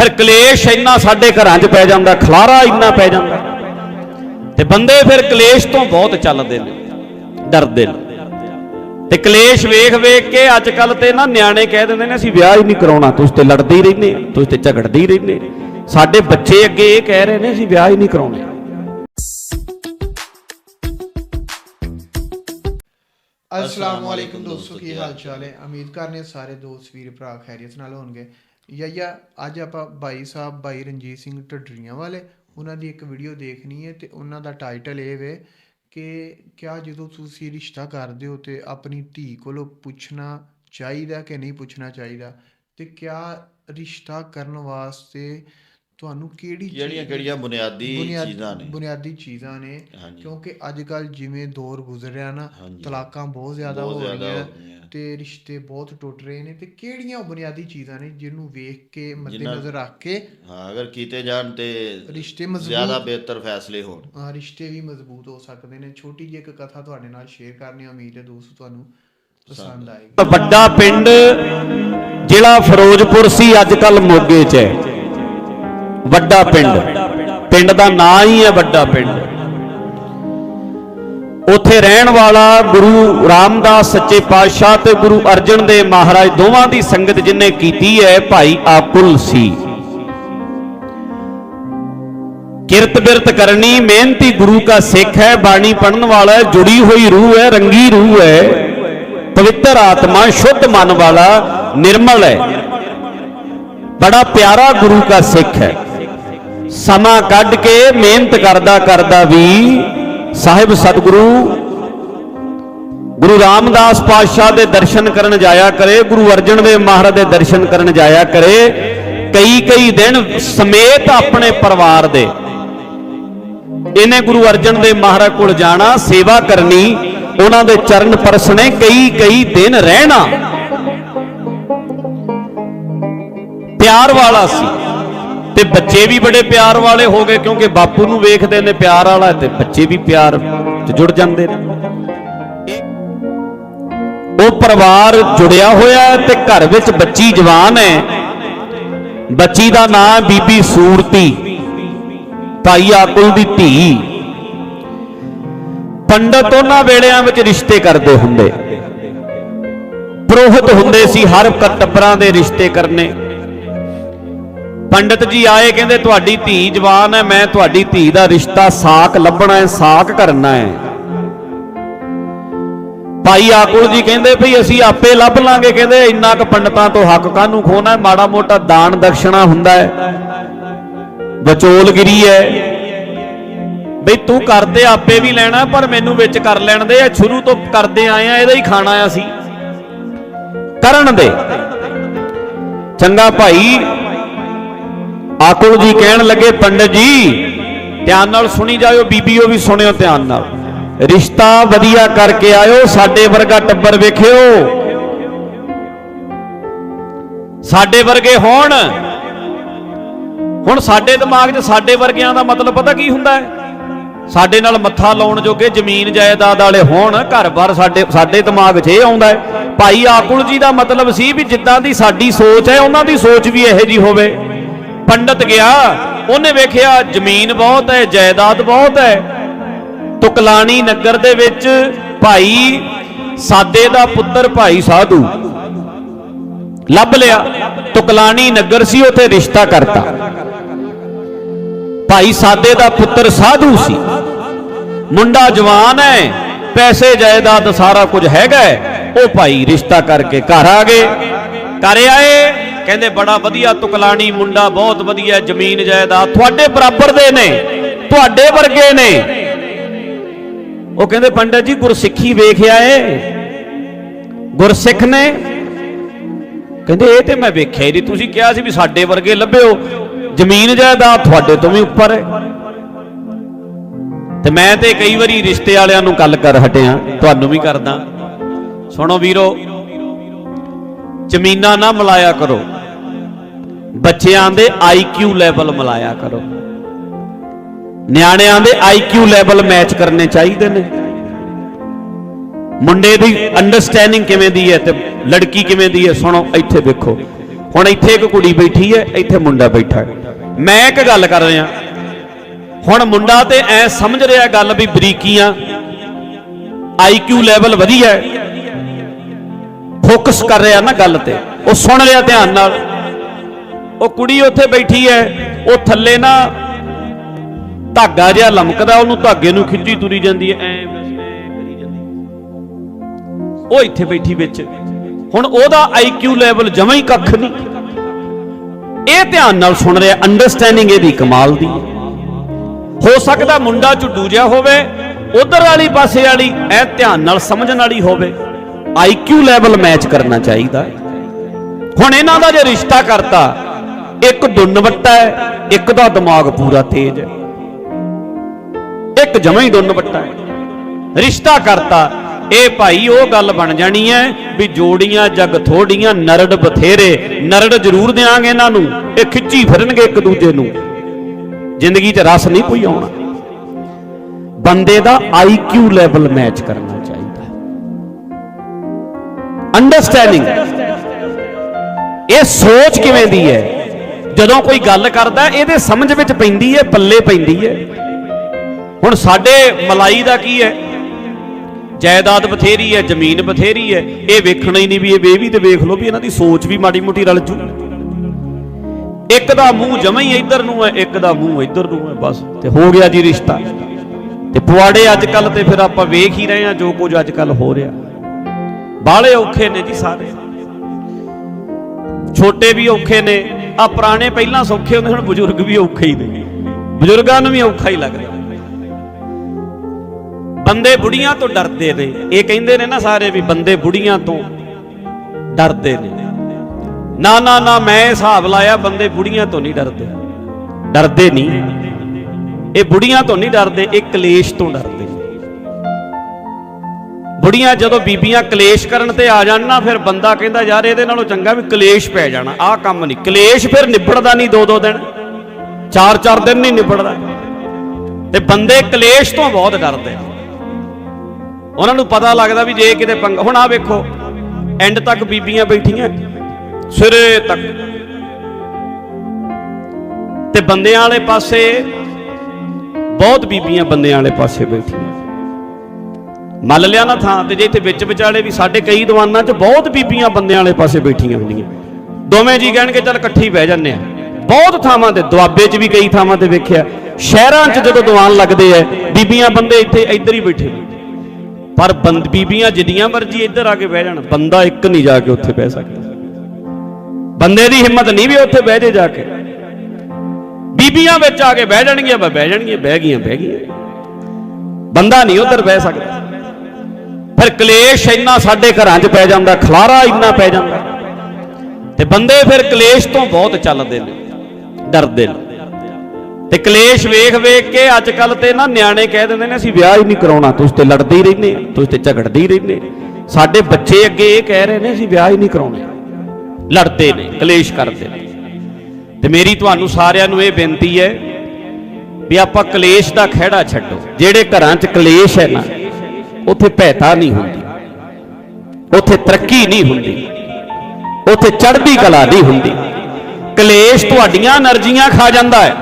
ਫਿਰ ਕਲੇਸ਼ ਇੰਨਾ ਸਾਡੇ ਘਰਾਂ 'ਚ ਪੈ ਜਾਂਦਾ, ਖਲਾਰਾ ਇੰਨਾ ਪੈ ਜਾਂਦਾ। ਤੇ ਬੰਦੇ ਫਿਰ ਕਲੇਸ਼ ਤੋਂ ਬਹੁਤ ਚੱਲਦੇ ਨੇ, ਡਰਦੇ ਨੇ। ਤੇ ਕਲੇਸ਼ ਵੇਖ ਵੇਖ ਕੇ ਅੱਜ ਕੱਲ ਤੇ ਨਾ ਨਿਆਣੇ ਕਹਿ ਦਿੰਦੇ ਨੇ, ਅਸੀਂ ਵਿਆਹ ਹੀ ਨਹੀਂ ਕਰਾਉਣਾ, ਤੁਸੀਂ ਤੇ ਲੜਦੇ ਹੀ ਰਹਿੰਦੇ ਤੁਸੀਂ ਤੇ ਝਗੜਦੇ ਹੀ ਰਹਿੰਦੇ ਸਾਡੇ ਬੱਚੇ ਅੱਗੇ ਇਹ ਕਹਿ ਰਹੇ ਨੇ, ਅਸੀਂ ਵਿਆਹ ਹੀ ਨਹੀਂ ਕਰਾਉਣੇ। ਅਸਲਾਮ ਵਾਲੇਕੁਮ ਦੋਸਤੋ, ਕੀ ਹਾਲ ਚਾਲ ਹੈ? ਉਮੀਦ ਕਰਨੇ ਸਾਰੇ ਦੋਸਤ, ਵੀਰ, ਭਰਾ ਖੈਰੀਅਤ ਨਾਲ ਹੋਣਗੇ। ਯਾ ਅੱਜ ਆਪਾਂ ਭਾਈ ਸਾਹਿਬ ਭਾਈ ਰਣਜੀਤ ਸਿੰਘ ਢੱਡਰੀਆਂ ਵਾਲੇ, ਉਹਨਾਂ ਦੀ ਇੱਕ ਵੀਡੀਓ ਦੇਖਣੀ ਹੈ ਤੇ ਉਹਨਾਂ ਦਾ ਟਾਈਟਲ ਇਹ ਵੇ ਕਿ ਕਿਆ ਜਦੋਂ ਤੁਸੀਂ ਰਿਸ਼ਤਾ ਕਰਦੇ ਹੋ ਤੇ ਆਪਣੀ ਧੀ ਕੋਲੋਂ ਪੁੱਛਣਾ ਚਾਹੀਦਾ ਕਿ ਨਹੀਂ ਪੁੱਛਣਾ ਚਾਹੀਦਾ ਤੇ ਕਿਆ ਰਿਸ਼ਤਾ ਕਰਨ ਵਾਸਤੇ ਤੁਹਾਨੂੰ ਕਿਹੜੀ ਜਿਹੜੀਆਂ ਕਿਹੜੀਆਂ ਬੁਨਿਆਦੀ ਬੁਨਿਆਦ- ਚੀਜ਼ਾਂ ਨੇ। ਬੁਨਿਆਦੀ ਚੀਜ਼ਾਂ ਨੇ। ਕਿਉਂਕਿ ਅੱਜ ਕੱਲ ਜਿਵੇਂ ਦੌਰ ਗੁਜ਼ਰ ਰਿਹਾ ਨਾ। ਤਲਾਕਾਂ ਬਹੁਤ ਜ਼ਿਆਦਾ ਹੋ ਰਹੀਆਂ। ਤੇ ਰਿਸ਼ਤੇ ਬਹੁਤ ਟੁੱਟ ਰਹੇ ਨੇ। ਤੇ ਕਿਹੜੀਆਂ ਬੁਨਿਆਦੀ ਚੀਜ਼ਾਂ ਨੇ ਜਿਹਨੂੰ ਵੇਖ ਕੇ ਜਿਨ੍ਹਾਂ- ਮੱਦੇਨਜ਼ਰ ਰੱਖ ਕੇ ਹਾਂ ਅਗਰ ਕੀਤੇ ਜਾਣ ਤੇ ਰਿਸ਼ਤੇ ਮਜ਼ਬੂਤ ਜ਼ਿਆਦਾ ਬਿਹਤਰ ਫੈਸਲੇ ਹੋਣ। ਹਾਂ, ਰਿਸ਼ਤੇ ਵੀ ਮਜ਼ਬੂਤ ਹੋ ਸਕਦੇ ਨੇ। ਛੋਟੀ ਜਿਹੀ ਇੱਕ ਕਥਾ ਤੁਹਾਡੇ ਨਾਲ ਸ਼ੇਅਰ ਕਰਨੀ ਉਮੀਦ ਹੈ ਦੋਸਤੋ ਤੁਹਾਨੂੰ ਪਸੰਦ ਆਏਗੀ। ਵੱਡਾ ਪਿੰਡ ਜ਼ਿਲ੍ਹਾ ਫਿਰੋਜ਼ਪੁਰ ਸੀ ਅੱਜ ਕੱਲ ਮੋਗੇ 'ਚ ਹੈ। ਵੱਡਾ ਪਿੰਡ। ਪਿੰਡ ਦਾ ਨਾਂ ਹੀ ਹੈ ਵੱਡਾ ਪਿੰਡ। ਉੱਥੇ ਰਹਿਣ ਵਾਲਾ ਗੁਰੂ ਰਾਮਦਾਸ ਸੱਚੇ ਪਾਤਸ਼ਾਹ ਤੇ ਗੁਰੂ ਅਰਜਨ ਦੇਵ ਮਹਾਰਾਜ ਦੋਵਾਂ ਦੀ ਸੰਗਤ ਜਿਨੇ ਕੀਤੀ ਹੈ, ਭਾਈ ਆਕੁਲ ਸੀ। ਕਿਰਤ ਬਿਰਤ ਕਰਨੀ ਮਿਹਨਤੀ ਗੁਰੂ ਦਾ ਸਿੱਖ ਹੈ, ਬਾਣੀ ਪੜਨ ਵਾਲਾ ਹੈ, ਜੁੜੀ ਹੋਈ ਰੂਹ ਹੈ, ਰੰਗੀ ਰੂਹ ਹੈ, ਪਵਿੱਤਰ ਆਤਮਾ, ਸ਼ੁੱਧ ਮਨ ਵਾਲਾ, ਨਿਰਮਲ ਹੈ। ਬੜਾ ਪਿਆਰਾ ਗੁਰੂ ਦਾ ਸਿੱਖ ਹੈ। ਸਮਾਂ ਕੱਢ ਕੇ ਮਿਹਨਤ ਕਰਦਾ ਕਰਦਾ ਵੀ ਸਾਹਿਬ ਸਤਿਗੁਰੂ, ਗੁਰੂ ਰਾਮਦਾਸ ਪਾਤਸ਼ਾਹ ਦੇ ਦਰਸ਼ਨ ਕਰਨ ਜਾਇਆ ਕਰੇ, ਗੁਰੂ ਅਰਜਨ ਦੇਵ ਮਹਾਰਾਜ ਦੇ ਦਰਸ਼ਨ ਕਰਨ ਜਾਇਆ ਕਰੇ, ਕਈ ਕਈ ਦਿਨ ਸਮੇਤ ਆਪਣੇ ਪਰਿਵਾਰ ਦੇ। ਇਹਨੇ ਗੁਰੂ ਅਰਜਨ ਦੇਵ ਮਹਾਰਾਜ ਕੋਲ ਜਾਣਾ, ਸੇਵਾ ਕਰਨੀ, ਉਹਨਾਂ ਦੇ ਚਰਨ ਪਰਸਣੇ ਕਈ ਕਈ ਦਿਨ ਰਹਿਣਾ। ਪਿਆਰ ਵਾਲਾ ਸੀ। ਤੇ ਬੱਚੇ ਵੀ ਬੜੇ ਪਿਆਰ ਵਾਲੇ ਹੋ ਗਏ ਕਿਉਂਕਿ ਬਾਪੂ ਨੂੰ ਵੇਖਦੇ ਨੇ ਪਿਆਰ ਵਾਲਾ ਤੇ ਬੱਚੇ ਵੀ ਪਿਆਰ ਚ ਜੁੜ ਜਾਂਦੇ ਨੇ। ਉਹ ਪਰਿਵਾਰ ਜੁੜਿਆ ਹੋਇਆ ਹੈ ਤੇ ਘਰ ਵਿੱਚ ਬੱਚੀ ਜਵਾਨ ਹੈ। ਬੱਚੀ ਦਾ ਨਾਂ ਹੈ ਬੀਬੀ ਸੂਰਤੀ ਭਾਈ ਆਕੁਲ ਦੀ ਧੀ। ਪੰਡਤ ਉਹਨਾਂ ਵੇੜਿਆਂ ਵਿੱਚ ਰਿਸ਼ਤੇ ਕਰਦੇ ਹੁੰਦੇ। ਪ੍ਰੋਹਿਤ ਹੁੰਦੇ ਸੀ ਹਰ ਕ- ਟੱਬਰਾਂ ਦੇ ਰਿਸ਼ਤੇ ਕਰਨੇ। ਪੰਡਤ ਜੀ ਆਏ, ਕਹਿੰਦੇ ਤੁਹਾਡੀ ਧੀ ਜਵਾਨ ਹੈ, ਮੈਂ ਤੁਹਾਡੀ ਧੀ ਦਾ ਰਿਸ਼ਤਾ ਸਾਕ ਲੱਭਣਾ ਹੈ, ਸਾਕ ਕਰਨਾ ਹੈ। ਭਾਈ ਆਕੁਲ ਜੀ ਕਹਿੰਦੇ ਭਈ ਅਸੀਂ ਆਪੇ ਲੱਭ ਲਾਂਗੇ, ਕਹਿੰਦੇ ਇੰਨਾ ਕੁ ਪੰਡਤਾਂ ਤੋਂ ਹੱਕ ਕਾਹਨੂੰ ਖੋਣਾ ਮਾੜਾ ਮੋਟਾ ਦਾਨ ਦਕਸ਼ਣਾ ਹੁੰਦਾ ਹੈ। ਵਿਚੋਲਗਿਰੀ ਹੈ। ਬਈ ਤੂੰ ਕਰਦੇ ਆਪੇ ਵੀ ਲੈਣਾ, ਪਰ ਮੈਨੂੰ ਵਿੱਚ ਕਰ ਲੈਣ ਦੇ, ਇਹ ਸ਼ੁਰੂ ਤੋਂ ਕਰਦੇ ਆਏ ਆ, ਇਹਦਾ ਹੀ ਖਾਣਾ ਆ ਅਸੀਂ। ਕਰਨ ਦੇ। ਚੰਗਾ ਭਾਈ ਆਕੁਲ ਜੀ ਕਹਿਣ ਲੱਗੇ, ਪੰਡਤ ਜੀ, ਧਿਆਨ ਨਾਲ ਸੁਣੀ ਜਾਇਓ ਬੀਬੀਓ ਵੀ ਸੁਣਿਓ ਧਿਆਨ ਨਾਲ। ਰਿਸ਼ਤਾ ਵਧੀਆ ਕਰਕੇ ਆਇਓ, ਸਾਡੇ ਵਰਗਾ ਟੱਬਰ ਵੇਖਿਓ। ਸਾਡੇ ਵਰਗੇ ਹੋਣ। ਹੁਣ ਸਾਡੇ ਦਿਮਾਗ 'ਚ ਸਾਡੇ ਵਰਗਿਆਂ ਦਾ ਮਤਲਬ ਪਤਾ ਕੀ ਹੁੰਦਾ ਹੈ? ਸਾਡੇ ਨਾਲ ਮੱਥਾ ਲਾਉਣ ਜੋਗੇ ਜ਼ਮੀਨ ਜਾਇਦਾਦ ਵਾਲੇ ਹੋਣ ਘਰ-ਬਾਰ ਸਾਡੇ ਸਾਡੇ ਦਿਮਾਗ 'ਚ ਇਹ ਆਉਂਦਾ ਹੈ, ਭਾਈ ਆਕੁਲ ਜੀ ਦਾ ਮਤਲਬ ਸੀ ਵੀ ਜਿੱਦਾਂ ਦੀ ਸਾਡੀ ਸੋਚ ਹੈ, ਉਹਨਾਂ ਦੀ ਸੋਚ ਵੀ ਇਹੋ ਜੀ ਹੋਵੇ। ਪੰਡਤ ਗਿਆ, ਉਹਨੇ ਵੇਖਿਆ ਜ਼ਮੀਨ ਬਹੁਤ ਹੈ, ਜਾਇਦਾਦ ਬਹੁਤ ਹੈ। ਤੁਕਲਾਣੀ ਨਗਰ ਦੇ ਵਿੱਚ ਭਾਈ ਸਾਦੇ ਦਾ ਪੁੱਤਰ ਭਾਈ ਸਾਧੂ ਲੱਭ ਲਿਆ। ਤੁਕਲਾਣੀ ਨਗਰ ਸੀ, ਉੱਥੇ ਰਿਸ਼ਤਾ ਕਰਤਾ। ਭਾਈ ਸਾਦੇ ਦਾ ਪੁੱਤਰ ਸਾਧੂ ਸੀ। ਮੁੰਡਾ ਜਵਾਨ ਹੈ, ਪੈਸੇ, ਜਾਇਦਾਦ ਸਾਰਾ ਕੁਝ ਹੈਗਾ ਉਹ ਭਾਈ ਰਿਸ਼ਤਾ ਕਰਕੇ ਘਰ ਆ ਗਏ। ਘਰ ਆਏ ਕਹਿੰਦੇ ਬੜਾ ਵਧੀਆ ਤੁਕਲਾਣੀ ਮੁੰਡਾ, ਬਹੁਤ ਵਧੀਆ ਜ਼ਮੀਨ ਜਾਇਦਾਦ। ਤੁਹਾਡੇ ਬਰਾਬਰ ਦੇ ਨੇ, ਤੁਹਾਡੇ ਵਰਗੇ ਨੇ। ਉਹ ਕਹਿੰਦੇ, ਪੰਡਤ ਜੀ, ਗੁਰਸਿੱਖੀ ਵੇਖਿਆ ਏ ਗੁਰਸਿੱਖ ਨੇ। ਕਹਿੰਦੇ, ਇਹ ਤੇ ਮੈਂ ਵੇਖਿਆ ਹੀ ਨਹੀਂ। ਤੁਸੀਂ ਕਿਹਾ ਸੀ ਵੀ ਸਾਡੇ ਵਰਗੇ ਲੱਭਿਓ। ਜ਼ਮੀਨ ਜਾਇਦਾਦ ਤੁਹਾਡੇ ਤੋਂ ਵੀ ਉੱਪਰ ਹੈ। ਤੇ ਮੈਂ ਤੇ ਕਈ ਵਾਰੀ ਰਿਸ਼ਤੇ ਵਾਲਿਆਂ ਨੂੰ ਗੱਲ ਕਰ ਹਟਿਆ। ਤੁਹਾਨੂੰ ਵੀ ਕਰਦਾ। ਸੁਣੋ ਵੀਰੋ, ਜ਼ਮੀਨਾਂ ਨਾ ਮਿਲਾਇਆ ਕਰੋ। ਬੱਚਿਆਂ ਦੇ ਆਈਕਿਊ ਲੈਵਲ ਮਿਲਾਇਆ ਕਰੋ। ਨਿਆਣਿਆਂ ਦੇ ਆਈਕਿਊ ਲੈਵਲ ਮੈਚ ਕਰਨੇ ਚਾਹੀਦੇ ਨੇ। ਮੁੰਡੇ ਦੀ ਅੰਡਰਸਟੈਂਡਿੰਗ ਕਿਵੇਂ ਦੀ ਹੈ ਤੇ ਲੜਕੀ ਕਿਵੇਂ ਦੀ ਹੈ, ਸੁਣੋ, ਇੱਥੇ ਵੇਖੋ ਹੁਣ ਇੱਥੇ ਇੱਕ ਕੁੜੀ ਬੈਠੀ ਹੈ, ਇੱਥੇ ਮੁੰਡਾ ਬੈਠਾ ਹੈ। ਮੈਂ ਇੱਕ ਗੱਲ ਕਰ ਰਿਹਾ। ਹੁਣ ਮੁੰਡਾ ਤੇ ਐ ਸਮਝ ਰਿਹਾ ਗੱਲ ਵੀ ਬਰੀਕੀਆਂ ਆਈਕਿਊ ਲੈਵਲ ਵਧੀਆ ਹੈ। ਫੋਕਸ ਕਰ ਰਿਹਾ ਨਾ ਗੱਲ ਤੇ। ਉਹ ਸੁਣ ਰਿਹਾ ਧਿਆਨ ਨਾਲ। ਉਹ ਕੁੜੀ ਉੱਥੇ ਬੈਠੀ ਹੈ ਉਹ ਥੱਲੇ ਨਾ ਧਾਗਾ ਜਿਹਾ ਲਮਕਦਾ, ਉਹਨੂੰ ਧਾਗੇ ਨੂੰ ਖਿੱਚੀ ਤੁਰੀ ਜਾਂਦੀ ਹੈ ਐ ਐ ਕਰੀ ਜਾਂਦੀ। ਉਹ ਇੱਥੇ ਬੈਠੀ ਵਿੱਚ। ਹੁਣ ਉਹਦਾ ਆਈਕਿਊ ਲੈਵਲ ਜਮਾ ਹੀ ਕੱਖ ਨਹੀਂ। ਇਹ ਧਿਆਨ ਨਾਲ ਸੁਣ ਰਿਹਾ ਅੰਡਰਸਟੈਂਡਿੰਗ ਇਹਦੀ ਕਮਾਲ ਦੀ ਹੋ ਸਕਦਾ ਮੁੰਡਾ ਝੁੱਡੂ ਜਿਹਾ ਹੋਵੇ, ਉਧਰ ਵਾਲੀ ਪਾਸੇ ਵਾਲੀ ਐ ਧਿਆਨ ਨਾਲ ਸਮਝਣ ਵਾਲੀ ਹੋਵੇ। ਆਈਕਿਊ ਲੈਵਲ ਮੈਚ ਕਰਨਾ ਚਾਹੀਦਾ। ਹੁਣ ਇਹਨਾਂ ਦਾ ਜੇ ਰਿਸ਼ਤਾ ਕਰਤਾ ਇੱਕ ਦੁੰਨ ਵੱਟਾ ਹੈ, ਇੱਕ ਦਾ ਦਿਮਾਗ ਪੂਰਾ ਤੇਜ਼ ਹੈ। ਇੱਕ ਜਮਾਂ ਹੀ ਦੁੰਨ ਵੱਟਾ ਹੈ। ਰਿਸ਼ਤਾ ਕਰਤਾ, ਇਹ ਭਾਈ ਉਹ ਗੱਲ ਬਣ ਜਾਣੀ ਹੈ ਵੀ ਜੋੜੀਆਂ, ਜੱਗ ਥੋੜੀਆਂ, ਨਰੜ ਬਥੇਰੇ, ਨਰੜ ਜ਼ਰੂਰ ਦੇਾਂਗੇ ਇਹਨਾਂ ਨੂੰ, ਇਹ ਖਿੱਚੀ ਫਿਰਨਗੇ ਇੱਕ ਦੂਜੇ ਨੂੰ। ਜ਼ਿੰਦਗੀ 'ਚ ਰਸ ਨਹੀਂ ਕੋਈ ਆਉਣਾ। ਬੰਦੇ ਦਾ ਆਈਕਿਊ ਲੈਵਲ ਮੈਚ ਕਰਨਾ ਚਾਹੀਦਾ। ਅੰਡਰਸਟੈਂਡਿੰਗ ਇਹ ਸੋਚ ਕਿਵੇਂ ਦੀ ਹੈ? ਜਦੋਂ ਕੋਈ ਗੱਲ ਕਰਦਾ, ਇਹਦੇ ਸਮਝ ਵਿੱਚ ਪੈਂਦੀ ਹੈ, ਪੱਲੇ ਪੈਂਦੀ ਹੈ। ਹੁਣ ਸਾਡੇ ਮਲਾਈ ਦਾ ਕੀ ਹੈ? ਜਾਇਦਾਦ ਬਥੇਰੀ ਹੈ, ਜ਼ਮੀਨ ਬਥੇਰੀ ਹੈ। ਇਹ ਵੇਖਣਾ ਹੀ ਨਹੀਂ ਵੀ ਇਹ ਵੀ ਤੇ ਵੇਖ ਲਓ ਵੀ ਇਹਨਾਂ ਦੀ ਸੋਚ ਵੀ ਮਾੜੀ ਮੋਟੀ ਰਲ ਜੂ। ਇੱਕ ਦਾ ਮੂੰਹ ਜਮਾਂ ਹੀ ਇੱਧਰ ਨੂੰ ਹੈ, ਇੱਕ ਦਾ ਮੂੰਹ ਇੱਧਰ ਨੂੰ ਹੈ, ਬਸ। ਤੇ ਹੋ ਗਿਆ ਜੀ ਰਿਸ਼ਤਾ। ਤੇ ਪੁਆੜੇ ਅੱਜ ਕੱਲ ਤੇ ਫਿਰ ਆਪਾਂ ਵੇਖ ਹੀ ਰਹੇ ਹਾਂ ਜੋ ਕੁਝ ਅੱਜ ਕੱਲ ਹੋ ਰਿਹਾ। ਬਾਹਲੇ ਔਖੇ ਨੇ ਜੀ ਸਾਰੇ। ਛੋਟੇ ਵੀ ਔਖੇ ਨੇ। ਆ ਪੁਰਾਣੇ ਪਹਿਲਾਂ ਸੌਖੇ ਹੁੰਦੇ ਹੁਣ ਬਜ਼ੁਰਗ ਵੀ ਔਖੇ ਹੀ ਨੇ। ਬਜ਼ੁਰਗਾਂ ਨੂੰ ਵੀ ਔਖਾ ਹੀ ਲੱਗ ਰਿਹਾ ਬੰਦੇ ਬੁੜੀਆਂ ਤੋਂ ਡਰਦੇ ਨੇ। ਇਹ ਕਹਿੰਦੇ ਨੇ ਨਾ ਸਾਰੇ ਵੀ ਬੰਦੇ ਬੁੜੀਆਂ ਤੋਂ ਡਰਦੇ ਨੇ। ਨਾ ਨਾ ਨਾ, ਮੈਂ ਹਿਸਾਬ ਲਾਇਆ, ਬੰਦੇ ਬੁੜੀਆਂ ਤੋਂ ਨਹੀਂ ਡਰਦੇ। ਡਰਦੇ ਨਹੀਂ। ਇਹ ਬੁੜੀਆਂ ਤੋਂ ਨਹੀਂ ਡਰਦੇ, ਇਹ ਕਲੇਸ਼ ਤੋਂ ਡਰਦੇ ਬੁੜੀਆਂ ਜਦੋਂ ਬੀਬੀਆਂ ਕਲੇਸ਼ ਕਰਨ ਤੇ ਆ ਜਾਣ ਨਾ, ਫਿਰ ਬੰਦਾ ਕਹਿੰਦਾ, ਯਾਰ, ਇਹਦੇ ਨਾਲੋਂ ਚੰਗਾ ਵੀ ਕਲੇਸ਼ ਪੈ ਜਾਣਾ। ਆਹ ਕੰਮ ਨਹੀਂ। ਕਲੇਸ਼ ਫਿਰ ਨਿਬੜਦਾ ਨਹੀਂ ਦੋ ਦੋ ਦਿਨ। ਚਾਰ ਚਾਰ ਦਿਨ ਨਹੀਂ ਨਿਬੜਦਾ। ਤੇ ਬੰਦੇ ਕਲੇਸ਼ ਤੋਂ ਬਹੁਤ ਡਰਦੇ ਉਹਨਾਂ ਨੂੰ ਪਤਾ ਲੱਗਦਾ ਵੀ ਜੇ ਕਿਤੇ ਪੰਗਾ ਹੁਣ ਆ ਵੇਖੋ ਐਂਡ ਤੱਕ ਬੀਬੀਆਂ ਬੈਠੀਆਂ, ਸਿਰੇ ਤੱਕ। ਤੇ ਬੰਦਿਆਂ ਵਾਲੇ ਪਾਸੇ, ਬਹੁਤ ਬੀਬੀਆਂ ਬੰਦਿਆਂ ਵਾਲੇ ਪਾਸੇ ਬੈਠੀਆਂ। ਮੰਨ ਲਿਆ ਨਾ ਥਾਂ ਤੇ ਜੇ ਇੱਥੇ ਵਿੱਚ ਵਿਚਾਲੇ ਵੀ ਸਾਡੇ ਕਈ ਦੀਵਾਨਾਂ 'ਚ ਬਹੁਤ ਬੀਬੀਆਂ ਬੰਦਿਆਂ ਵਾਲੇ ਪਾਸੇ ਬੈਠੀਆਂ ਹੁੰਦੀਆਂ। ਦੋਵੇਂ ਜੀ ਕਹਿਣਗੇ, ਚੱਲ ਇਕੱਠੀ ਬਹਿ ਜੰਨੇ ਆ। ਬਹੁਤ ਥਾਵਾਂ ਤੇ, ਦੁਆਬੇ 'ਚ ਵੀ ਕਈ ਥਾਵਾਂ ਤੇ ਵੇਖਿਆ। ਸ਼ਹਿਰਾਂ 'ਚ ਜਦੋਂ ਦੀਵਾਨ ਲੱਗਦੇ ਐ ਬੀਬੀਆਂ ਬੰਦੇ ਇੱਥੇ ਇੱਧਰ ਹੀ ਬੈਠੇ ਪਰ ਬੰਦ, ਬੀਬੀਆਂ ਜਿੰਨੀਆਂ ਮਰਜ਼ੀ ਇੱਧਰ ਆ ਕੇ ਬਹਿ ਜਾਣ, ਬੰਦਾ ਇੱਕ ਨਹੀਂ ਜਾ ਕੇ ਉੱਥੇ ਬਹਿ ਸਕਦਾ। ਬੰਦੇ ਦੀ ਹਿੰਮਤ ਨਹੀਂ ਵੀ ਉੱਥੇ ਬਹਿ ਜੇ ਜਾ ਕੇ। ਬੀਬੀਆਂ ਵਿੱਚ ਆ ਕੇ ਬਹਿ ਜਾਣਗੀਆਂ ਬਸ ਬਹਿ ਜਾਣਗੀਆਂ, ਬਹਿ ਗਈਆਂ ਬਹਿ ਗਈਆਂ। ਬੰਦਾ ਨਹੀਂ ਉੱਧਰ ਬਹਿ ਸਕਦਾ। ਫਿਰ ਕਲੇਸ਼ ਇੰਨਾ ਸਾਡੇ ਘਰਾਂ 'ਚ ਪੈ ਜਾਂਦਾ, ਖਲਾਰਾ ਇੰਨਾ ਪੈ ਜਾਂਦਾ। ਤੇ ਬੰਦੇ ਫਿਰ ਕਲੇਸ਼ ਤੋਂ ਬਹੁਤ ਚੱਲਦੇ ਨੇ, ਡਰਦੇ ਨੇ। ਤੇ ਕਲੇਸ਼ ਵੇਖ ਵੇਖ ਕੇ ਅੱਜ ਕੱਲ ਤੇ ਨਾ ਨਿਆਣੇ ਕਹਿ ਦਿੰਦੇ ਨੇ, ਅਸੀਂ ਵਿਆਹ ਹੀ ਨਹੀਂ ਕਰਾਉਣਾ, ਤੁਸੀਂ ਤੇ ਲੜਦੇ ਹੀ ਰਹਿੰਦੇ ਤੁਸੀਂ ਤੇ ਝਗੜਦੇ ਹੀ ਰਹਿੰਦੇ ਸਾਡੇ ਬੱਚੇ ਅੱਗੇ ਇਹ ਕਹਿ ਰਹੇ ਨੇ, ਅਸੀਂ ਵਿਆਹ ਹੀ ਨਹੀਂ ਕਰਾਉਣੇ। ਲੜਦੇ ਨੇ, ਕਲੇਸ਼ ਕਰਦੇ ਨੇ। ਤੇ ਮੇਰੀ ਤੁਹਾਨੂੰ ਸਾਰਿਆਂ ਨੂੰ ਇਹ ਬੇਨਤੀ ਹੈ ਵੀ ਆਪਾਂ ਕਲੇਸ਼ ਦਾ ਖਹਿੜਾ ਛੱਡੋ, ਜਿਹੜੇ ਘਰਾਂ 'ਚ ਕਲੇਸ਼ ਹੈ ਨਾ ਉੱਥੇ ਭੈਤਾ ਨਹੀਂ ਹੁੰਦੀ। ਉੱਥੇ ਤਰੱਕੀ ਨਹੀਂ ਹੁੰਦੀ। ਉੱਥੇ ਚੜ੍ਹਦੀ ਕਲਾ ਨਹੀਂ ਹੁੰਦੀ। ਕਲੇਸ਼ ਤੁਹਾਡੀਆਂ એનર્ਜੀਆਂ ਖਾ ਜਾਂਦਾ ਹੈ।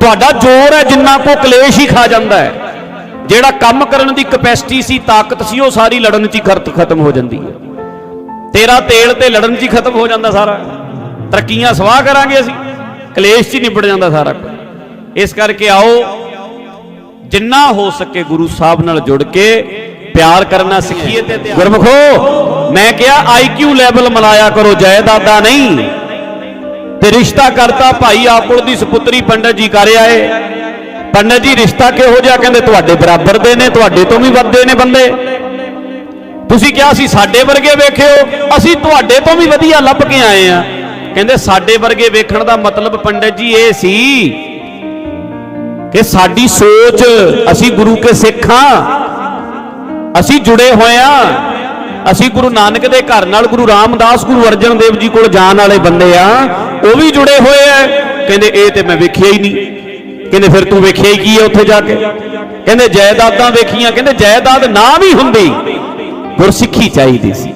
ਤੁਹਾਡਾ ਜ਼ੋਰ ਹੈ ਜਿੰਨਾ ਕੋ ਕਲੇਸ਼ ਹੀ ਖਾ ਜਾਂਦਾ ਹੈ। ਜਿਹੜਾ ਕੰਮ ਕਰਨ ਦੀ ਕਪੈਸਿਟੀ ਸੀ, ਤਾਕਤ ਸੀ, ਉਹ ਸਾਰੀ ਲੜਨ 'ਚ ਹੀ ਖਤਮ ਹੋ ਜਾਂਦੀ ਹੈ। ਤੇਰਾ ਤੇਲ ਤੇ ਲੜਨ 'ਚ ਹੀ ਖਤਮ ਹੋ ਜਾਂਦਾ ਸਾਰਾ। ਤਰੱਕੀਆਂ ਸਵਾਹ ਕਰਾਂਗੇ ਅਸੀਂ। ਕਲੇਸ਼ 'ਚ ਹੀ ਨਿਬੜ ਜਾਂਦਾ ਸਾਰਾ ਕੁਝ। ਇਸ ਕਰਕੇ ਆਓ ਜਿੰਨਾ ਹੋ ਸਕੇ ਗੁਰੂ ਸਾਹਿਬ ਨਾਲ ਜੁੜ ਕੇ ਪਿਆਰ ਕਰਨਾ ਸਿੱਖੀਏ ਤੇ ਗੁਰਮਖੋ ਮੈਂ ਕਿਹਾ ਆਈਕਿਊ ਲੈਵਲ ਮਨਾਇਆ ਕਰੋ ਜਾਇਦਾਦਾ ਨਹੀਂ। ਤੇ ਰਿਸ਼ਤਾ ਕਰਤਾ ਭਾਈ ਆਕੁਲ ਦੀ ਸੁਪੁੱਤਰੀ ਪੰਡਤ ਜੀ ਕਰ ਆਏ। ਪੰਡਤ ਜੀ ਰਿਸ਼ਤਾ ਕਿਹੋ ਜਿਹਾ? ਕਹਿੰਦੇ ਤੁਹਾਡੇ ਬਰਾਬਰ ਦੇ ਨੇ ਤੁਹਾਡੇ ਤੋਂ ਵੀ ਵੱਧਦੇ ਨੇ ਬੰਦੇ। ਤੁਸੀਂ ਕਿਹਾ ਸੀ ਸਾਡੇ ਵਰਗੇ ਵੇਖਿਓ ਅਸੀਂ ਤੁਹਾਡੇ ਤੋਂ ਵੀ ਵਧੀਆ ਲੱਭ ਕੇ ਆਏ ਆ ਕਹਿੰਦੇ ਸਾਡੇ ਵਰਗੇ ਵੇਖਣ ਦਾ ਮਤਲਬ ਪੰਡਤ ਜੀ ਇਹ ਸੀ ਕਿ ਸਾਡੀ ਸੋਚ ਅਸੀਂ ਗੁਰੂ ਕੇ ਸਿੱਖ ਹਾਂ। ਅਸੀਂ ਜੁੜੇ ਹੋਏ ਆ ਅਸੀਂ ਗੁਰੂ ਨਾਨਕ ਦੇ ਘਰ ਨਾਲ ਗੁਰੂ ਰਾਮਦਾਸ, ਗੁਰੂ ਅਰਜਨ ਦੇਵ ਜੀ ਕੋਲ ਜਾਣ ਵਾਲੇ ਬੰਦੇ ਆ ਉਹ ਵੀ ਜੁੜੇ ਹੋਏ ਆ ਕਹਿੰਦੇ, ਇਹ ਤੇ ਮੈਂ ਵੇਖਿਆ ਹੀ ਨਹੀਂ। ਕਹਿੰਦੇ, ਫਿਰ ਤੂੰ ਵੇਖਿਆ ਹੀ ਕੀ ਹੈ ਉੱਥੇ ਜਾ ਕੇ? ਕਹਿੰਦੇ, ਜਾਇਦਾਦਾਂ ਵੇਖੀਆਂ। ਕਹਿੰਦੇ, ਜਾਇਦਾਦ ਨਾ ਵੀ ਹੁੰਦੀ। ਗੁਰਸਿੱਖੀ ਚਾਹੀਦੀ ਸੀ।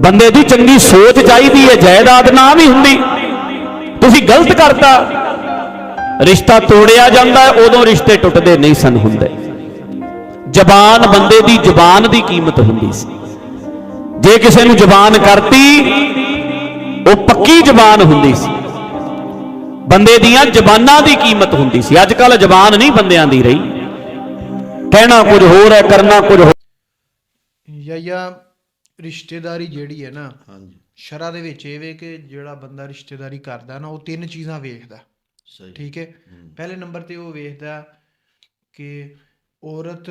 ਬੰਦੇ ਦੀ ਚੰਗੀ ਸੋਚ ਚਾਹੀਦੀ ਹੈ ਜਾਇਦਾਦ ਨਾ ਵੀ ਹੁੰਦੀ। ਤੁਸੀਂ ਗਲਤ ਕਰਤਾ। ਰਿਸ਼ਤਾ ਤੋੜਿਆ ਜਾਂਦਾ ਹੈ, ਉਦੋਂ ਰਿਸ਼ਤੇ ਟੁੱਟਦੇ ਨਹੀਂ ਸਨ ਹੁੰਦੇ। ਜ਼ਬਾਨ ਬੰਦੇ ਦੀ ਜ਼ਬਾਨ ਦੀ ਕੀਮਤ ਹੁੰਦੀ ਸੀ। ਜੇ ਕਿਸੇ ਨੂੰ ਜ਼ਬਾਨ ਕਰਤੀ ਉਹ ਪੱਕੀ ਜ਼ਬਾਨ ਹੁੰਦੀ ਸੀ। ਬੰਦੇ ਦੀਆਂ ਜ਼ਬਾਨਾਂ ਦੀ ਕੀਮਤ ਹੁੰਦੀ ਸੀ। ਅੱਜ ਕੱਲ ਜ਼ਬਾਨ ਨਹੀਂ ਬੰਦਿਆਂ ਦੀ ਰਹੀ। ਕਹਿਣਾ ਕੁਝ ਹੋਰ ਹੈ ਕਰਨਾ ਕੁਝ ਹੋਰ। ਜਾਂ ਰਿਸ਼ਤੇਦਾਰੀ ਜਿਹੜੀ ਹੈ ਨਾ ਹਾਂਜੀ। ਸ਼ਰਾ ਦੇ ਵਿੱਚ ਇਹ ਵੇ ਕਿ ਜਿਹੜਾ ਬੰਦਾ ਰਿਸ਼ਤੇਦਾਰੀ ਕਰਦਾ ਨਾ ਉਹ ਤਿੰਨ ਚੀਜ਼ਾਂ ਵੇਖਦਾ। ਸਹੀ। ਠੀਕ ਹੈ? ਪਹਿਲੇ ਨੰਬਰ ਤੇ ਉਹ ਵੇਖਦਾ ਕਿ ਔਰਤ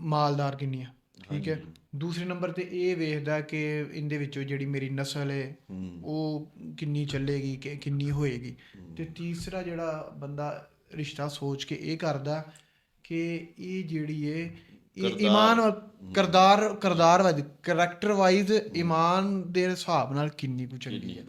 ਮਾਲਦਾਰ ਕਿੰਨੀ ਆ ਠੀਕ ਹੈ? ਦੂਸਰੇ ਨੰਬਰ ਤੇ ਇਹ ਵੇਖਦਾ ਕਿ ਇਹਦੇ ਵਿੱਚੋਂ ਜਿਹੜੀ ਮੇਰੀ ਨਸਲ ਹੈ ਉਹ ਕਿੰਨੀ ਚੱਲੇਗੀ ਕਿ ਕਿੰਨੀ ਹੋਏਗੀ। ਤੇ ਤੀਸਰਾ ਜਿਹੜਾ ਬੰਦਾ ਰਿਸ਼ਤਾ ਸੋਚ ਕੇ ਇਹ ਕਰਦਾ ਕਿ ਇਹ ਜਿਹੜੀ ਹੈ ਇਹ ਈਮਾਨ ਔਰ ਕਰਦਾਰ ਕਰਦਾਰ ਵਾਈਜ਼ ਕਰੈਕਟਰ ਵਾਈਜ਼ ਈਮਾਨ ਦੇ ਹਿਸਾਬ ਨਾਲ ਕਿੰਨੀ ਕੁ ਚੰਗੀ ਹੈ।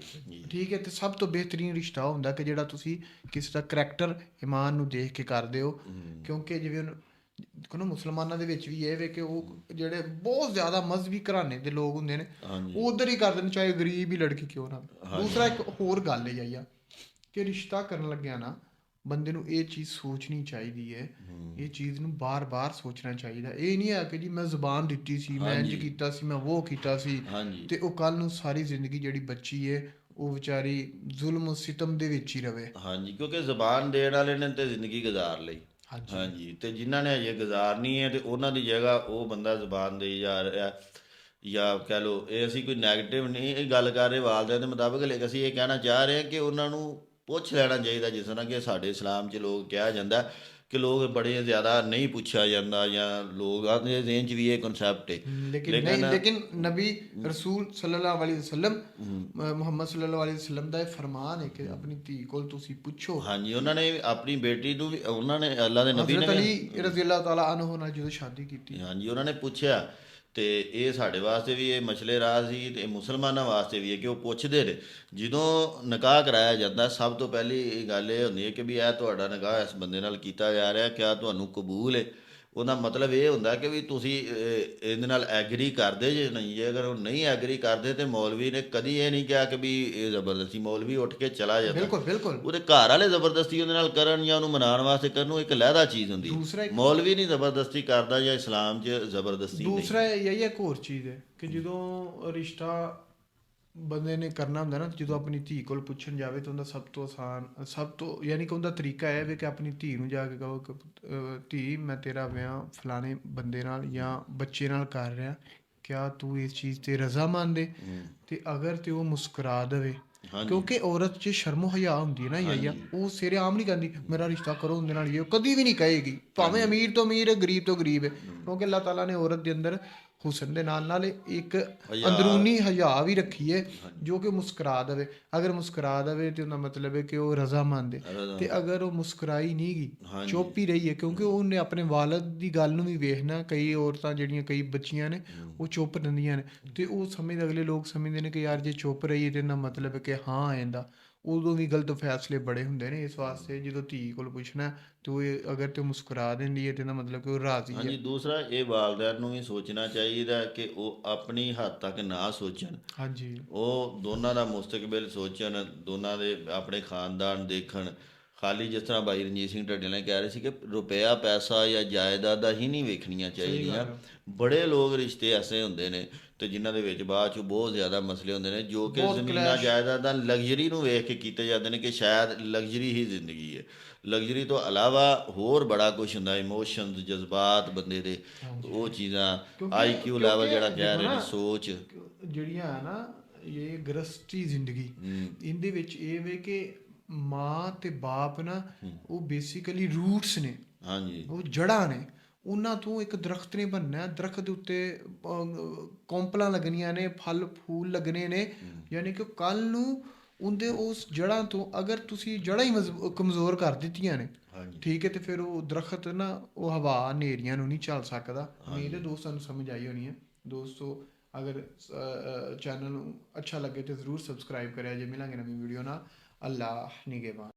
ਠੀਕ ਹੈ ਤੇ ਸਭ ਤੋਂ ਬਿਹਤਰੀਨ ਰਿਸ਼ਤਾ ਹੁੰਦਾ ਕਿ ਜਿਹੜਾ ਤੁਸੀਂ ਕਿਸੇ ਦਾ ਕਰੈਕਟਰ ਈਮਾਨ ਨੂੰ ਦੇਖ ਕੇ ਕਰਦੇ ਹੋ। ਕਿਉਂਕਿ ਜਿਵੇਂ ਹੁਣ ਦੇਖੋ ਨਾ ਮੁਸਲਮਾਨਾਂ ਦੇ ਵਿੱਚ ਵੀ ਇਹ ਵੇ ਕਿ ਉਹ ਜਿਹੜੇ ਬਹੁਤ ਜ਼ਿਆਦਾ ਮਜ਼ਹਬੀ ਘਰਾਣੇ ਦੇ ਲੋਕ ਹੁੰਦੇ ਨੇ ਉਹ ਉਧਰ ਹੀ ਕਰਦੇ ਨੇ ਚਾਹੇ ਗਰੀਬ ਹੀ ਲੜਕੀ ਕਿਉਂ ਨਾ। ਦੂਸਰਾ ਇੱਕ ਹੋਰ ਗੱਲ ਹੈ ਯਾਇਆ ਕਿ ਰਿਸ਼ਤਾ ਕਰਨ ਲੱਗਿਆ ਨਾ ਬੰਦੇ ਨੂੰ ਇਹ ਚੀਜ਼ ਸੋਚਣੀ ਚਾਹੀਦੀ ਹੈ। ਇਹ ਚੀਜ਼ ਨੂੰ ਬਾਰ-ਬਾਰ ਸੋਚਣਾ ਚਾਹੀਦਾ। ਇਹ ਨਹੀਂ ਹੈ ਕਿ ਜੀ ਮੈਂ ਜ਼ੁਬਾਨ ਦਿੱਤੀ ਸੀ ਮੈਂ ਇੰਜ ਕੀਤਾ ਸੀ ਮੈਂ ਉਹ ਕੀਤਾ ਸੀ ਤੇ ਉਹ ਕੱਲ ਨੂੰ ਸਾਰੀ ਜ਼ਿੰਦਗੀ ਜਿਹੜੀ ਬੱਚੀ ਹੈ ਉਹ ਵਿਚਾਰੀ ਜ਼ੁਲਮ ਸਿਤਮ ਦੇ ਵਿੱਚ ਹੀ ਰਵੇ। ਹਾਂਜੀ ਕਿਉਂਕਿ ਜ਼ਬਾਨ ਦੇਣ ਵਾਲੇ ਨੇ ਤੇ ਜ਼ਿੰਦਗੀ ਗੁਜ਼ਾਰ ਲਈ। ਹਾਂਜੀ। ਤੇ ਜਿਨ੍ਹਾਂ ਨੇ ਅਜੇ ਗੁਜ਼ਾਰਨੀ ਹੈ ਤੇ ਉਹਨਾਂ ਦੀ ਜਗ੍ਹਾ ਉਹ ਬੰਦਾ ਜ਼ਬਾਨ ਦੇਈ ਜਾ ਰਿਹਾ ਜਾਂ ਕਹਿ ਲਓ ਇਹ ਅਸੀਂ ਕੋਈ 네ਗੇਟਿਵ ਨਹੀਂ ਇਹ ਗੱਲ ਕਰ ਰਹੇ ਵਾਲਦਿਆਂ ਦੇ ਮੁਤਾਬਕ ਲੇਕਿਨ ਅਸੀਂ ਇਹ ਕਹਿਣਾ ਚਾਹ ਰਹੇ ਹਾਂ ਕਿ ਉਹਨਾਂ ਨੂੰ ਪੁੱਛ ਲੈਣਾ ਚਾਹੀਦਾ ਜਿਸ ਤਰ੍ਹਾਂ ਕਿ ਸਾਡੇ ਇਸਲਾਮ 'ਚ ਲੋਕ ਕਿਹਾ ਜਾਂਦਾ ਕਿ ਲੋਕ ਬੜੇ ਜ਼ਿਆਦਾ ਨਹੀਂ ਪੁੱਛਿਆ ਜਾਂਦਾ ਜਾਂ ਲੋਕਾਂ ਦੇ ਜ਼ਿਹਨ 'ਚ ਵੀ ਇਹ ਕਨਸੈਪਟ ਹੈ ਲੇਕਿਨ ਨਹੀਂ ਲੇਕਿਨ ਨਬੀ ਰਸੂਲ ਸੱਲੱਲਾਹੁ ਅਲੈਹਿ ਵਸੱਲਮ ਮੁਹੰਮਦ ਸੱਲੱਲਾਹੁ ਅਲੈਹਿ ਵਸੱਲਮ ਦਾ ਇਹ ਫਰਮਾਨ ਹੈ ਕਿ ਆਪਣੀ ਧੀ ਕੋਲ ਤੁਸੀਂ ਪੁੱਛੋ। ਹਾਂਜੀ ਉਹਨਾਂ ਨੇ ਆਪਣੀ ਬੇਟੀ ਨੂੰ ਵੀ ਉਹਨਾਂ ਨੇ ਅੱਲਾ ਦੇ ਨਬੀ ਹਜ਼ਰਤ ਨੇ ਅਲੀ ਰਜ਼ੀ ਅੱਲਾਹ ਤਾਲਾ ਅਨਹੂ ਨਾਲ ਜਦੋਂ ਸ਼ਾਦੀ ਕੀਤੀ। ਹਾਂਜੀ ਉਹਨਾਂ ਨੇ ਪੁੱਛਿਆ ਤੇ ਇਹ ਸਾਡੇ ਵਾਸਤੇ ਵੀ ਇਹ ਮਸਲੇ ਰਾਹ ਸੀ ਤੇ ਮੁਸਲਮਾਨਾਂ ਵਾਸਤੇ ਵੀ ਹੈ ਕਿ ਉਹ ਪੁੱਛਦੇ ਨੇ ਜਦੋਂ ਨਿਕਾਹ ਕਰਾਇਆ ਜਾਂਦਾ, ਸਭ ਤੋਂ ਪਹਿਲੀ ਗੱਲ ਇਹ ਹੁੰਦੀ ਹੈ ਕਿ ਵੀ ਇਹ ਤੁਹਾਡਾ ਨਿਕਾਹ ਇਸ ਬੰਦੇ ਨਾਲ ਕੀਤਾ ਜਾ ਰਿਹਾ, ਕਿਆ ਤੁਹਾਨੂੰ ਕਬੂਲ ਹੈ? ਉਹਦਾ ਮਤਲਬ ਇਹ ਹੁੰਦਾ ਕਿ ਵੀ ਤੁਸੀਂ ਇਹਦੇ ਨਾਲ ਐਗਰੀ ਕਰਦੇ ਜੇ ਨਹੀਂ ਜੇ ਅਗਰ ਉਹ ਨਹੀਂ ਐਗਰੀ ਕਰਦੇ ਤੇ ਮੌਲਵੀ ਨੇ ਕਦੀ ਇਹ ਨਹੀਂ ਕਿਹਾ ਕਿ ਵੀ ਇਹ ਜ਼ਬਰਦਸਤੀ ਮੌਲਵੀ ਉੱਠ ਕੇ ਚਲਾ ਜਾਂਦਾ। ਬਿਲਕੁਲ ਬਿਲਕੁਲ। ਉਹਦੇ ਘਰ ਵਾਲੇ ਜ਼ਬਰਦਸਤੀ ਉਹਦੇ ਨਾਲ ਕਰਨ ਜਾਂ ਉਹਨੂੰ ਮਨਾਉਣ ਵਾਸਤੇ ਕਰਨ ਉਹ ਇੱਕ ਲਹਿਦਾ ਚੀਜ਼ ਹੁੰਦੀ। ਮੌਲਵੀ ਨਹੀਂ ਜ਼ਬਰਦਸਤੀ ਕਰਦਾ ਜਾਂ ਇਸਲਾਮ 'ਚ ਜ਼ਬਰਦਸਤੀ ਨਹੀਂ। ਦੂਸਰਾ ਇਹ ਇੱਕ ਹੋਰ ਚੀਜ਼ ਹੈ ਕਿ ਜਦੋਂ ਰਿਸ਼ਤਾ ਬੰਦੇ ਨੇ ਕਰਨਾ ਹੁੰਦਾ ਨਾ ਜਦੋਂ ਆਪਣੀ ਧੀ ਕੋਲ ਪੁੱਛਣ ਜਾਵੇ ਤਾਂ ਉਹਦਾ ਸਭ ਤੋਂ ਆਸਾਨ ਸਭ ਤੋਂ ਯਾਨੀ ਕਿ ਉਹਦਾ ਤਰੀਕਾ ਇਹ ਹੈ ਕਿ ਆਪਣੀ ਧੀ ਨੂੰ ਜਾ ਕੇ ਕਹੋ ਕਿ ਧੀ ਮੈਂ ਤੇਰਾ ਵਿਆਹ ਫਲਾਣੇ ਬੰਦੇ ਨਾਲ ਜਾਂ ਬੱਚੇ ਨਾਲ ਕਰ ਰਿਹਾ ਕਿਆ ਤੂੰ ਇਸ ਚੀਜ਼ ਤੇ ਰਜ਼ਾਮੰਦ ਹੈ। ਤੇ ਅਗਰ ਤੇ ਉਹ ਮੁਸਕਰਾ ਦੇਵੇ ਕਿਉਂਕਿ ਔਰਤ 'ਚ ਸ਼ਰਮ ਹਯਾ ਹੁੰਦੀ ਹੈ ਨਾ ਯਾਇਆ ਉਹ ਸਿਰੇ ਆਮ ਨਹੀਂ ਕਹਿੰਦੀ ਮੇਰਾ ਰਿਸ਼ਤਾ ਕਰੋ ਉਹਦੇ ਨਾਲ ਇਹ ਕਦੀ ਵੀ ਨਹੀਂ ਕਹੇਗੀ। ਭਾਵੇਂ ਅਮੀਰ ਤੋਂ ਅਮੀਰ ਹੈ ਗਰੀਬ ਤੋਂ ਗਰੀਬ ਹੈ। ਕਿਉਂਕਿ ਅੱਲਾਹ ਤਾਲਾ ਨੇ ਔਰਤ ਦੇ ਅੰਦਰ ਹੁਸਨ ਦੇ ਨਾਲ ਨਾਲ ਇੱਕ ਅੰਦਰੂਨੀ ਹਯਾ ਵੀ ਰੱਖੀ ਹੈ ਜੋ ਕਿ ਮੁਸਕਰਾ ਦੇਵੇ। ਅਗਰ ਮੁਸਕਰਾ ਦੇਵੇ ਤੇ ਉਹਦਾ ਮਤਲਬ ਹੈ ਕਿ ਉਹ ਰਜ਼ਾਮੰਦ ਹੈ ਤੇ ਅਗਰ ਉਹ ਮੁਸਕਰਾਈ ਨਹੀਂ ਗਈ ਚੁੱਪ ਹੀ ਰਹੀ ਹੈ ਕਿਉਂਕਿ ਉਹਨੇ ਆਪਣੇ ਵਾਲਦ ਦੀ ਗੱਲ ਨੂੰ ਵੀ ਵੇਖਣਾ ਕਈ ਔਰਤਾਂ ਜਿਹੜੀਆਂ ਕਈ ਬੱਚੀਆਂ ਨੇ ਉਹ ਚੁੱਪ ਰਹਿੰਦੀਆਂ ਨੇ। ਤੇ ਉਹ ਸਮੇਂ ਅਗਲੇ ਲੋਕ ਸਮਝਦੇ ਨੇ ਕਿ ਯਾਰ ਜੇ ਚੁੱਪ ਰਹੀ ਹੈ ਤੇ ਇਹਦਾ ਮਤਲਬ ਹੈ ਕਿ ਹਾਂ ਆਂਦਾ ਉਦੋਂ ਵੀ ਗਲਤ ਫੈਸਲੇ ਬੜੇ ਹੁੰਦੇ ਨੇ ਇਸ ਵਾਸਤੇ ਜਦੋਂ ਧੀ ਕੋਲ ਪੁੱਛਣਾ ਤੇ ਅਗਰ ਤੇ ਮੁਸਕਰਾ ਦਿੰਦੀ ਹੈ ਤੇ ਇਹਦਾ ਮਤਲਬ ਕਿ ਉਹ ਰਾਜ਼ੀ ਹੈ। ਹਾਂਜੀ ਦੂਸਰਾ ਇਹ ਵਾਲਦਿਆਂ ਨੂੰ ਵੀ ਸੋਚਣਾ ਚਾਹੀਦਾ ਕਿ ਉਹ ਆਪਣੀ ਹੱਦ ਤੱਕ ਨਾ ਸੋਚਣ। ਹਾਂਜੀ। ਉਹ ਦੋਨਾਂ ਦਾ ਮੁਸਤਕਬਲ ਸੋਚਣ ਦੋਨਾਂ ਦੇ ਆਪਣੇ ਖਾਨਦਾਨ ਦੇਖਣ ਖਾਲੀ ਜਿਸ ਤਰ੍ਹਾਂ ਬਾਈ ਰਣਜੀਤ ਸਿੰਘ ਢੱਡੇ ਨੇ ਕਹਿ ਰਹੇ ਸੀ ਕਿ ਰੁਪਿਆ ਪੈਸਾ ਜਾਂ ਜਾਇਦਾਦਾਂ ਹੀ ਨਹੀਂ ਵੇਖਣੀਆਂ ਚਾਹੀਦੀਆਂ। ਬੜੇ ਲੋਕ ਰਿਸ਼ਤੇ ਐਸੇ ਹੁੰਦੇ ਨੇ ਤੇ ਜਿਨ੍ਹਾਂ ਦੇ ਵਿੱਚ ਬਾਅਦ ਚ ਬਹੁਤ ਜ਼ਿਆਦਾ ਮਸਲੇ ਹੁੰਦੇ ਨੇ ਜੋ ਕਿ ਜ਼ਮੀਨਾਂ ਜਾਇਦਾਦਾਂ ਲਗਜ਼ਰੀ ਨੂੰ ਵੇਖ ਕੇ ਕੀਤੇ ਜਾਂਦੇ ਨੇ ਕਿ ਸ਼ਾਇਦ ਲਗਜ਼ਰੀ ਹੀ ਜ਼ਿੰਦਗੀ ਹੈ। ਲਗਜ਼ਰੀ ਤੋਂ ਇਲਾਵਾ ਹੋਰ ਬੜਾ ਕੁਝ ਹੁੰਦਾ ਇਮੋਸ਼ਨਸ ਜਜ਼ਬਾਤ ਬੰਦੇ ਦੇ ਉਹ ਚੀਜ਼ਾਂ ਆਈਕਿਊ ਲੈਵਲ ਜਿਹੜਾ ਕਹਿ ਰਹੇ ਨੇ ਸੋਚ। ਜਿਹੜੀਆਂ ਹੈ ਨਾ ਇਹ ਗ੍ਰਸਤੀ ਜ਼ਿੰਦਗੀ। ਇਹਦੇ ਵਿੱਚ ਇਹ ਵੇ ਕਿ ਮਾਂ ਤੇ ਬਾਪ ਨਾ ਉਹ ਬੇਸਿਕਲੀ ਰੂਟਸ ਨੇ। ਹਾਂਜੀ। ਉਹ ਜੜਾਂ ਨੇ। ਉਹਨਾਂ ਤੋਂ ਇੱਕ ਦਰਖਤ ਨੇ ਬਣਨਾ। ਦਰਖਤ ਦੇ ਉੱਤੇ ਕੌਂਪਲਾਂ ਲੱਗਣੀਆਂ ਨੇ ਫਲ ਫੂਲ ਲੱਗਣੇ ਨੇ। ਯਾਨੀ ਕਿ ਕੱਲ ਨੂੰ ਉਹਦੇ ਉਸ ਜੜਾਂ ਤੋਂ ਅਗਰ ਤੁਸੀਂ ਜੜਾਂ ਹੀ ਕਮਜ਼ੋਰ ਕਰ ਦਿੱਤੀਆਂ ਨੇ ਠੀਕ ਹੈ ਤੇ ਫਿਰ ਉਹ ਦਰਖਤ ਨਾ ਉਹ ਹਵਾ ਹਨੇਰੀਆਂ ਨੂੰ ਨਹੀਂ ਚੱਲ ਸਕਦਾ। ਮੇਰੇ ਦੋਸਤਾਂ ਨੂੰ ਸਮਝ ਆਈ ਹੋਣੀ ਹੈ। ਦੋਸਤੋ ਅਗਰ ਚੈਨਲ ਨੂੰ ਅੱਛਾ ਲੱਗੇ ਤੇ ਜ਼ਰੂਰ ਸਬਸਕ੍ਰਾਈਬ ਕਰਿਆ ਜੇ ਮਿਲਾਂਗੇ ਨਵੀਂ ਵੀਡੀਓ ਨਾਲ। ਅੱਲਾਹ ਨਿਗਹਿਬਾਨ